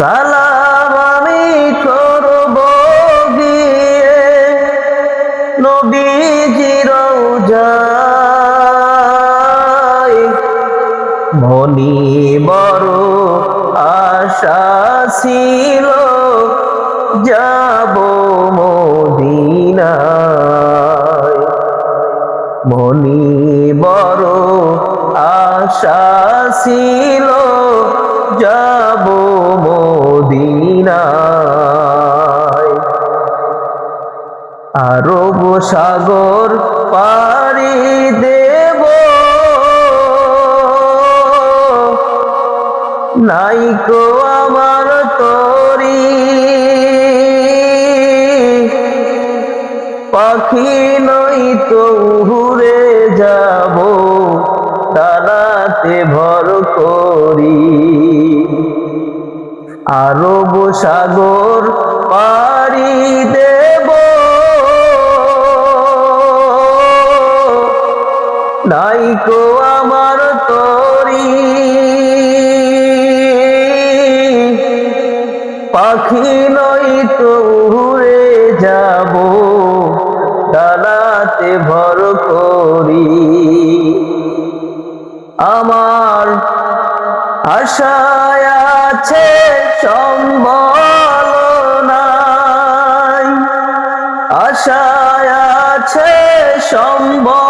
সালাম আমি করব গিয়ে নবীজির যায় মনি বড় আশা ছিল, যাব মদিনায়। মনি বড় আশা ছিল, যাব আরব সাগর পাড়ি দেব। নাইকো আমার তরি। পাখি নই তো উড়ে যাব, তারাতে ভর করি। আরব সাগর পাড়ি দেব। নাইকো আমার তরি। পাখি নই তো উড়ে যাব, ডালাতে ভর করি। আমার আশায় আছে সম্বল নাই। আশায় আছে সম্বল